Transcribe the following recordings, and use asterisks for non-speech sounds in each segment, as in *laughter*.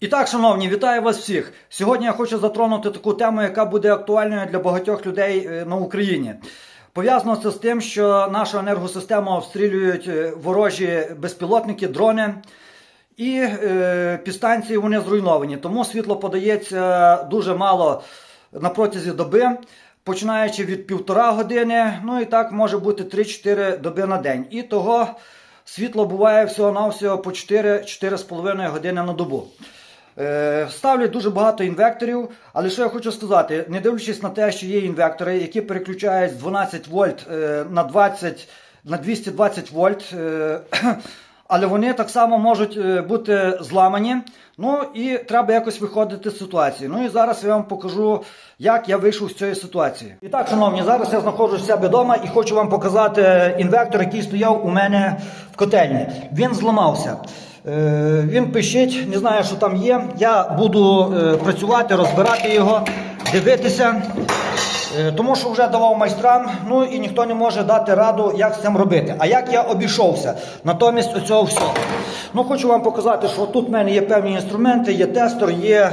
І так, шановні, вітаю вас всіх. Сьогодні я хочу затронути таку тему, яка буде актуальною для багатьох людей е, на Україні. Пов'язано це з тим, що нашу енергосистему обстрілюють е, ворожі безпілотники, дрони. І е, підстанції вони зруйновані. Тому світло подається дуже мало на протязі доби, починаючи від півтора години. Ну і так може бути 3-4 доби на день. І того світло буває всього-навсього по 4-4,5 години на добу. Е, Ставлять дуже багато інвекторів, але що я хочу сказати, не дивлячись на те, що є інвектори, які переключають з 12 вольт е, на 20 на 220 вольт, е, *clears throat* але вони так само можуть бути зламані. Ну і треба якось виходити з ситуації. Ну і зараз я вам покажу, як я вийшов з цієї ситуації. І так, шановні, зараз я знаходжусь себе вдома і хочу вам показати інвектор, який стояв у мене в котельні. Він зламався. Е, Він пищить, не знаю, що там є. Я буду е, працювати, розбирати його, дивитися, Е, тому що вже давав майстрам, ну і ніхто не може дати раду, як з цим робити. А як я обійшовся натомість оцього всього. Ну, хочу вам показати, що тут в мене є певні інструменти, є тестер, є.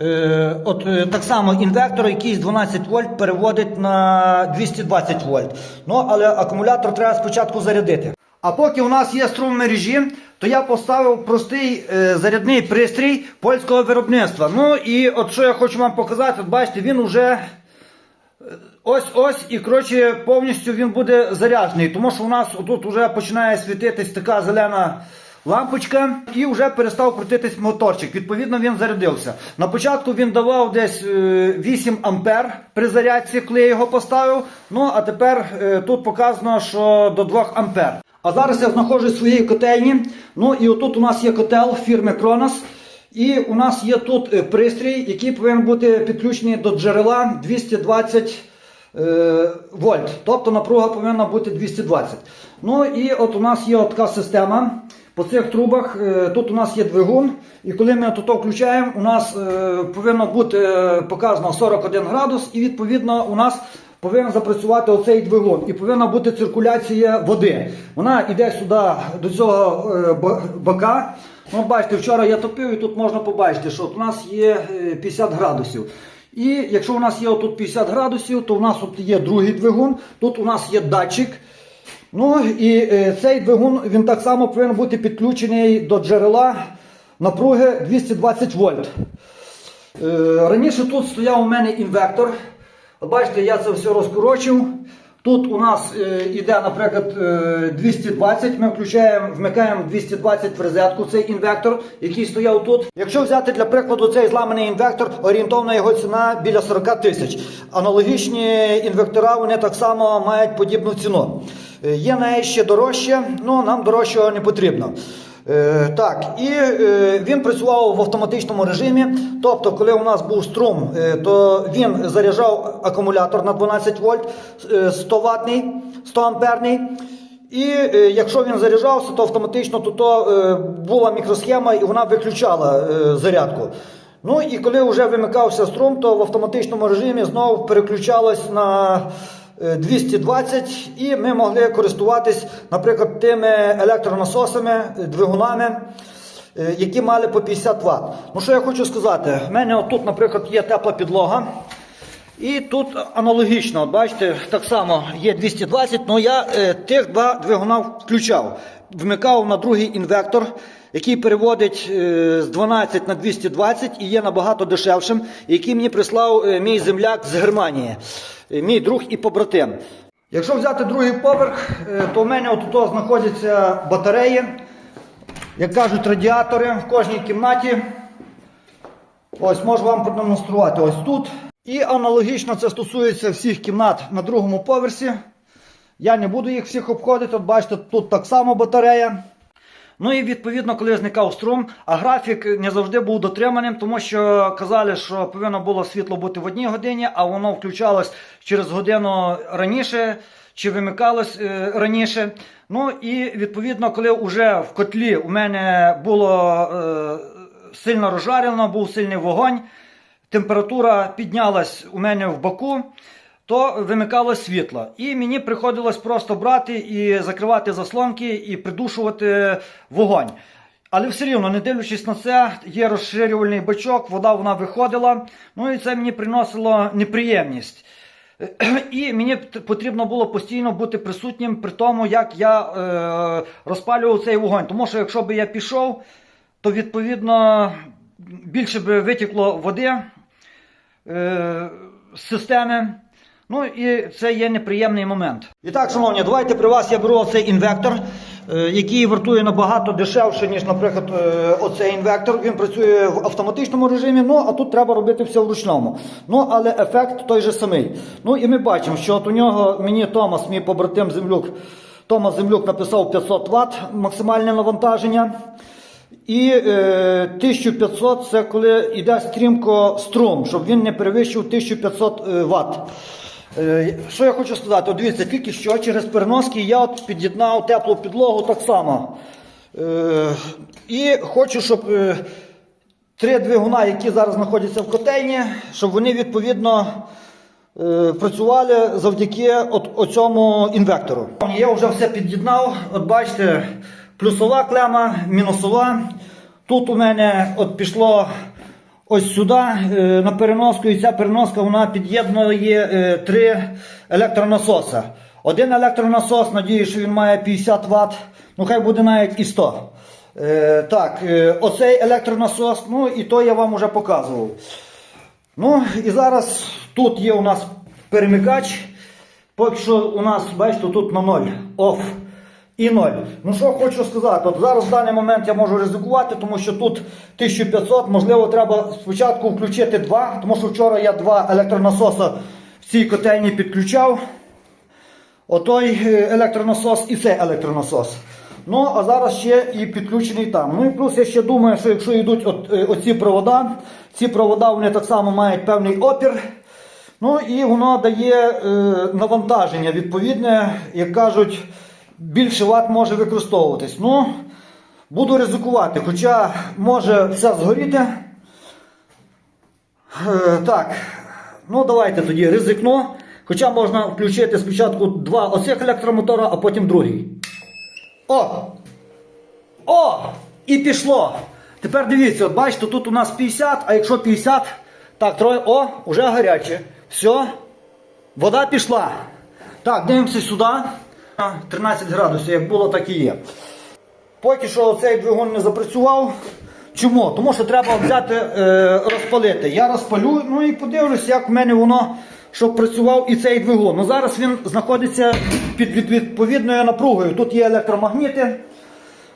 Е, от так само інвектор, який з 12 вольт переводить на 220 вольт. Ну, але акумулятор треба спочатку зарядити. А поки у нас є струм мережі, то я поставив простий е, зарядний пристрій польського виробництва. Ну і от що я хочу вам показати, от бачите, він уже ось ось і коротше повністю він буде заряджений, тому що у нас тут вже починає світитись така зелена. Лампочка і вже перестав крутитись моторчик. Відповідно, він зарядився. На початку він давав десь е, 8 ампер при зарядці, коли я його поставив. Ну а тепер е, тут показано, що до 2 ампер. А зараз я знаходжусь в своїй котельні. Ну і отут у нас є котел фірми Кронос. І у нас є тут е, пристрій, який повинен бути підключений до джерела 220 е, вольт. Тобто напруга повинна бути 220. Ну і от у нас є така система. По цих трубах е, тут у нас є двигун, і коли ми тут включаємо, у нас е, повинно бути е, показано 41 градус, і відповідно у нас повинен запрацювати оцей двигун, і повинна бути циркуляція води. Вона йде сюди до цього е, бока. Ну, бачите, вчора я топив, і тут можна побачити, що от у нас є е, 50 градусів. І якщо у нас є отут 50 градусів, то у нас тут є другий двигун, тут у нас є датчик. Ну і е, цей двигун він так само повинен бути підключений до джерела напруги 220 вольт. Е, раніше тут стояв у мене інвектор. Бачите, я це все розкорочив. Тут у нас е, іде, наприклад, е, 220. Ми включаємо, вмикаємо 220 в розетку цей інвектор, який стояв тут. Якщо взяти для прикладу цей зламаний інвектор, орієнтовна його ціна біля 40 тисяч. Аналогічні інвектора вони так само мають подібну ціну. Е, Є навіть ще дорожче, але нам дорожчого не потрібно. Е, так, і е, він працював в автоматичному режимі. Тобто, коли у нас був струм, е, то він заряджав акумулятор на 12 вольт е, 100 ватний, 100 амперний. І якщо він заряджався, то автоматично то, то, була мікросхема і вона виключала зарядку. Ну і коли вже вимикався струм, то в автоматичному режимі знову переключалось на 220 і ми могли користуватись, наприклад, тими електронасосами, е, двигунами, е, які мали по 50 Вт. Ну що я хочу сказати? У мене отут, наприклад, є тепла підлога. І тут аналогічно, бачите, так само є 220, але я е, тих два двигуна включав. Вмикав на другий інвектор, який переводить е, з 12 на 220 і є набагато дешевшим, який мені прислав е, мій земляк з Германії, е, мій друг і побратим. Якщо взяти другий поверх, то в мене отут знаходяться батареї, як кажуть, радіатори в кожній кімнаті. Ось можу вам продемонструвати ось тут. І аналогічно це стосується всіх кімнат на другому поверсі. Я не буду їх всіх обходити. От бачите, тут так само батарея. Ну і відповідно, коли зникав струм, а графік не завжди був дотриманим, тому що казали, що повинно було світло бути в одній годині, а воно включалось через годину раніше чи вимикалось е, раніше. Ну і відповідно, коли вже в котлі у мене було е, сильно розжарено, був сильний вогонь, температура піднялась у мене в боку, то вимикало світло. І мені приходилось просто брати і закривати заслонки і придушувати вогонь. Але все рівно, не дивлячись на це, є розширювальний бачок, вода вона виходила. Ну і це мені приносило неприємність. І мені потрібно було постійно бути присутнім при тому, як я е, розпалював цей вогонь. Тому що якщо би я пішов, то відповідно більше би витікло води е, з системи. Ну і це є неприємний момент. І так, шановні, давайте при вас я беру цей інвектор, е, який вартує набагато дешевше, ніж, наприклад, е, оцей інвектор. Він працює в автоматичному режимі, ну а тут треба робити все вручному. Ну, але ефект той же самий. Ну і ми бачимо, що от у нього мені Томас, мій побратим Землюк, Томас Землюк написав 500 Вт максимальне навантаження. І е, 1500 це коли йде стрімко струм, щоб він не перевищив 1500 е, Вт. Е, що я хочу сказати? От дивіться, тільки що через переноски я от під'єднав теплу підлогу так само. Е, і хочу, щоб е, три двигуна, які зараз знаходяться в котельні, щоб вони відповідно працювали завдяки от, оцьому інвектору. Я вже все під'єднав. От бачите, плюсова клема, мінусова. Тут у мене от пішло ось сюди е, на переноску, і ця переноска вона під'єднує е, три електронасоса. Один електронасос, надію, що він має 50 Вт, ну хай буде навіть і 100. Е, так, оцей електронасос, ну і то я вам вже показував. Ну і зараз тут є у нас перемикач. Поки що у нас, бачите, тут на 0. Оф. І 0. Ну що хочу сказати, от зараз в даний момент я можу ризикувати, тому що тут 1500, можливо, треба спочатку включити два, тому що вчора я два електронасоса в цій котельні підключав. Отой е, електронасос і цей електронасос. Ну, а зараз ще і підключений там. Ну і плюс я ще думаю, що якщо йдуть от, е, оці провода, ці провода вони так само мають певний опір. Ну і воно дає е, навантаження відповідне, як кажуть, більше ват може використовуватись. Ну, буду ризикувати, хоча може все згоріти. Е, так, ну давайте тоді ризикну. Хоча можна включити спочатку два оцих електромотора, а потім другий. О! О! І пішло. Тепер дивіться, от бачите, тут у нас 50, а якщо 50, так, троє, о, вже гаряче. Все, вода пішла. Так, дивимося сюди. 13 градусів, як було, так і є. Поки що цей двигун не запрацював. Чому? Тому що треба взяти, е, розпалити. Я розпалю, ну і подивлюсь, як в мене воно, щоб працював і цей двигун. Ну зараз він знаходиться під відповідною напругою. Тут є електромагніти.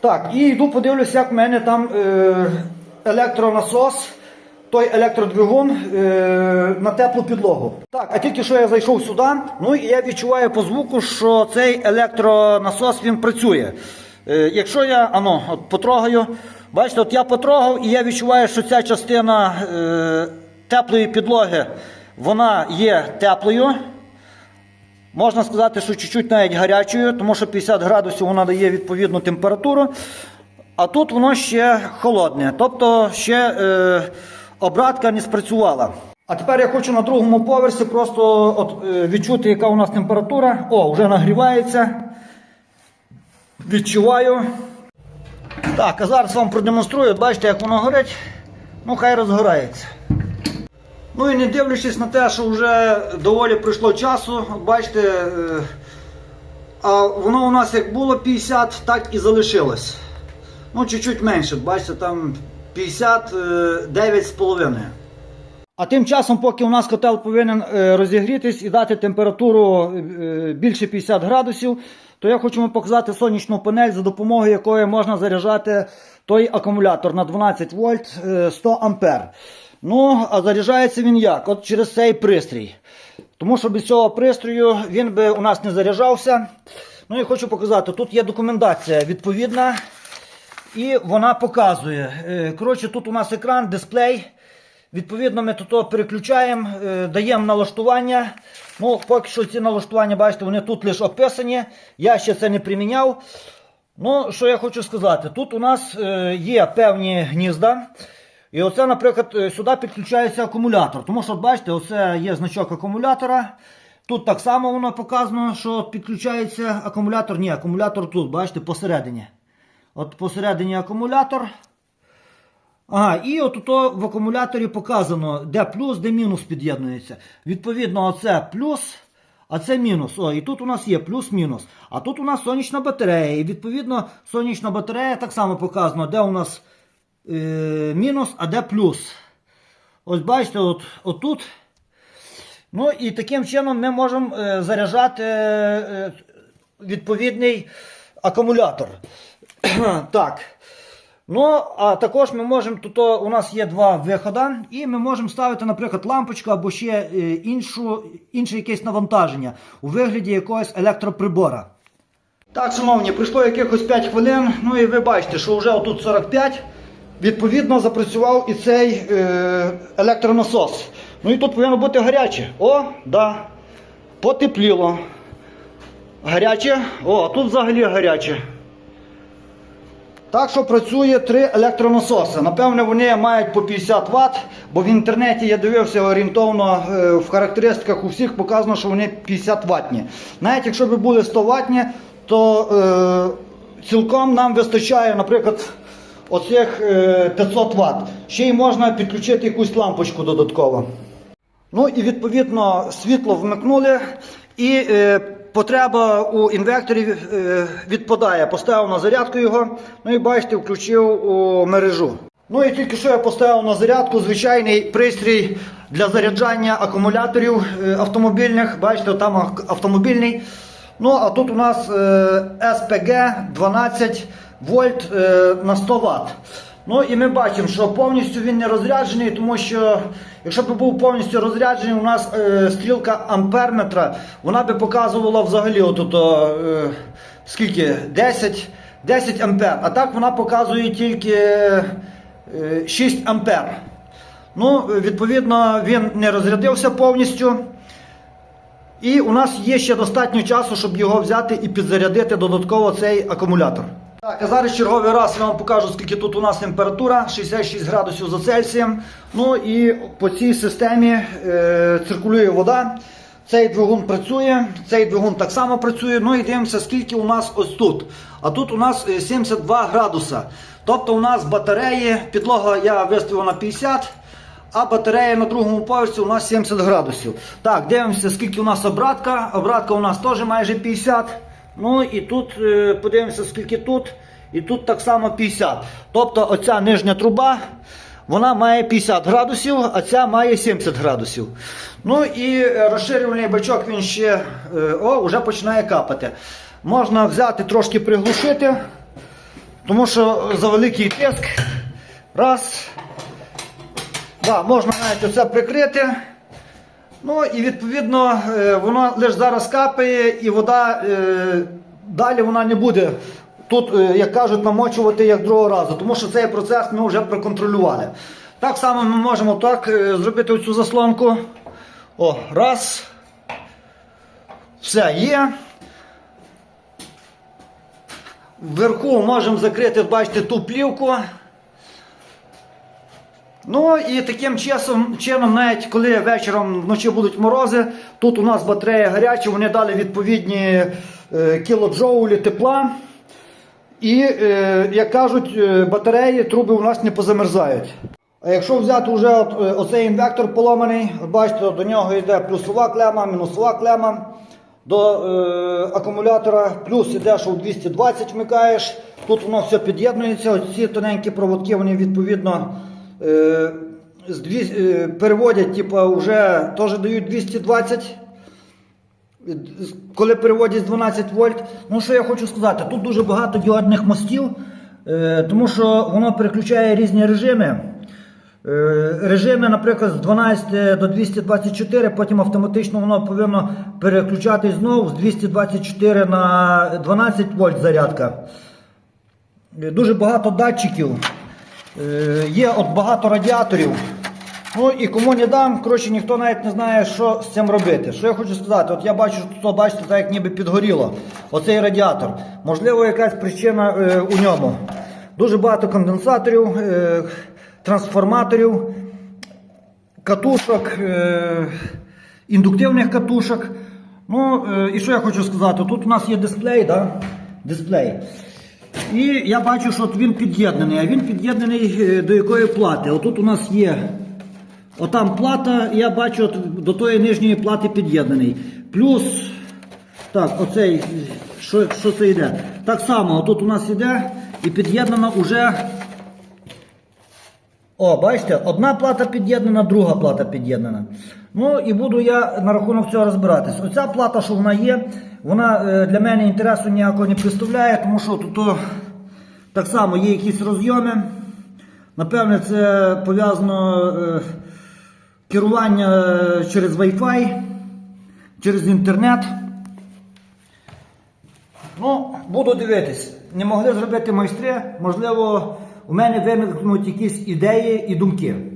Так, і йду подивлюсь, як в мене там е, електронасос, той електродвигун е, на теплу підлогу. Так, а тільки що я зайшов сюди, ну і я відчуваю по звуку, що цей електронасос він працює. Е, якщо я ано, от потрогаю, бачите, от я потрогав і я відчуваю, що ця частина е, теплої підлоги вона є теплою. Можна сказати, що чуть-чуть навіть гарячою, тому що 50 градусів вона дає відповідну температуру. А тут воно ще холодне, тобто ще е, обратка не спрацювала. А тепер я хочу на другому поверсі просто от, е, відчути, яка у нас температура. О, вже нагрівається. Відчуваю. Так, а зараз вам продемонструю, бачите, як воно горить. Ну, хай розгорається. Ну і не дивлячись на те, що вже доволі пройшло часу, бачите, е, а воно у нас як було 50, так і залишилось. Ну, чуть-чуть менше, бачите, там 59,5. А тим часом, поки у нас котел повинен е, розігрітись і дати температуру е, більше 50 градусів, то я хочу вам показати сонячну панель, за допомогою якої можна заряджати той акумулятор на 12 вольт е, 100 ампер. Ну, а заряджається він як? От через цей пристрій. Тому що без цього пристрою він би у нас не заряджався. Ну і хочу показати, тут є документація відповідна. І вона показує. Е, Коротше, тут у нас екран, дисплей. Відповідно, ми тут переключаємо, е, даємо налаштування. Ну, поки що ці налаштування, бачите, вони тут лише описані. Я ще це не приміняв. Ну, що я хочу сказати, тут у нас е, є певні гнізда. І оце, наприклад, сюди підключається акумулятор. Тому що, бачите, оце є значок акумулятора. Тут так само воно показано, що підключається акумулятор. Ні, акумулятор тут, бачите, посередині. От посередині акумулятор. Ага, і от в акумуляторі показано, де плюс, де мінус під'єднується. Відповідно, оце плюс, а це мінус. О, і тут у нас є плюс-мінус. А тут у нас сонячна батарея. І відповідно, сонячна батарея так само показано, де у нас е, мінус, а де плюс. Ось бачите, от, отут. Ну і таким чином ми можемо е, заряджати е, відповідний акумулятор. *clears throat* так. Ну, а також ми можемо, тут у нас є два виходи, і ми можемо ставити, наприклад, лампочку або ще е, іншу, інше якесь навантаження у вигляді якогось електроприбора. Так, шановні, пройшло якихось 5 хвилин. Ну і ви бачите, що вже отут 45. Відповідно, запрацював і цей е, електронасос. Ну і тут повинно бути гаряче. О, да. Потепліло. Гаряче. О, а тут взагалі гаряче. Так що працює три електронасоси. Напевне, вони мають по 50 Вт, бо в інтернеті я дивився орієнтовно е, в характеристиках у всіх показано, що вони 50 ватні. Навіть якщо б були 100 ватні, то е, цілком нам вистачає, наприклад, оцих е, 500 Вт. Ще й можна підключити якусь лампочку додатково. Ну і відповідно світло вмикнули, і е, потреба у інвекторі е, відпадає. Поставив на зарядку його, ну і бачите, включив у мережу. Ну і тільки що я поставив на зарядку звичайний пристрій для заряджання акумуляторів е, автомобільних. Бачите, там автомобільний. Ну а тут у нас е, SPG 12 вольт е, на 100 Вт. Ну і ми бачимо, що повністю він не розряджений, тому що якщо б був повністю розряджений, у нас е, стрілка амперметра, вона би показувала взагалі отут, е, скільки? 10, 10 ампер. А так вона показує тільки е, 6 ампер. Ну, відповідно, він не розрядився повністю. І у нас є ще достатньо часу, щоб його взяти і підзарядити додатково цей акумулятор. Так, а зараз черговий раз я вам покажу, скільки тут у нас температура 66 градусів за Цельсієм. Ну і по цій системі е, циркулює вода. Цей двигун працює, цей двигун так само працює. Ну і дивимося, скільки у нас ось тут. А тут у нас е, 72 градуса. Тобто у нас батареї, підлога я виставив на 50. А батарея на другому поверсі у нас 70 градусів. Так, дивимося, скільки у нас обратка. Обратка у нас теж майже 50. Ну і тут е, подивимося, скільки тут. І тут так само 50. Тобто оця нижня труба, вона має 50 градусів, а ця має 70 градусів. Ну і розширювальний бачок він ще е, о, вже починає капати. Можна взяти трошки приглушити, тому що за великий тиск. Раз. Да, можна навіть оце прикрити. Ну і відповідно е, воно лише зараз капає і вода е, далі вона не буде тут, е, як кажуть, намочувати як другого разу, тому що цей процес ми вже проконтролювали. Так само ми можемо так зробити оцю заслонку. О, раз. Все є. Вверху можемо закрити, бачите, ту плівку. Ну і таким часом, чином, навіть коли вечором вночі будуть морози, тут у нас батарея гаряча, вони дали відповідні е, кілоджоулі тепла. І, е, як кажуть, е, батареї, труби у нас не позамерзають. А якщо взяти вже от, е, оцей інвектор поломаний, бачите, до нього йде плюсова клема, мінусова клема. До е, акумулятора плюс іде, що в 220 вмикаєш. Тут воно все під'єднується. Ці тоненькі проводки, вони відповідно переводять, типу, вже теж дають 220. Коли переводять з 12 вольт. Ну що я хочу сказати, тут дуже багато діодних мостів, е, тому що воно переключає різні режими. Е, Режими, наприклад, з 12 до 224, потім автоматично воно повинно переключатись знову з 224 на 12 вольт зарядка. Е, Дуже багато датчиків. Е, Є от багато радіаторів. Ну і кому не дам, коротше, ніхто навіть не знає, що з цим робити. Що я хочу сказати? От я бачу, що тут, бачите, так як ніби підгоріло. Оцей радіатор. Можливо, якась причина е, у ньому. Дуже багато конденсаторів, е, трансформаторів, катушок, е, індуктивних катушок. Ну, е, і що я хочу сказати? Тут у нас є дисплей, да? дисплей. І я бачу, що він під'єднаний, а він під'єднаний е, до якої плати. Отут у нас є отам плата, я бачу, от до тої нижньої плати під'єднаний. Плюс, так, оцей, що, що це йде? Так само, отут у нас йде і під'єднана уже. О, бачите, одна плата під'єднана, друга плата під'єднана. Ну і буду я на рахунок цього розбиратись. Оця плата, що вона є, вона е, для мене інтересу ніякого не представляє, тому що тут о, так само є якісь розйоми. Напевне, це пов'язано е, керування е, через Wi-Fi, через інтернет. Ну, буду дивитись. Не могли зробити майстри, можливо, у мене виникнуть якісь ідеї і думки.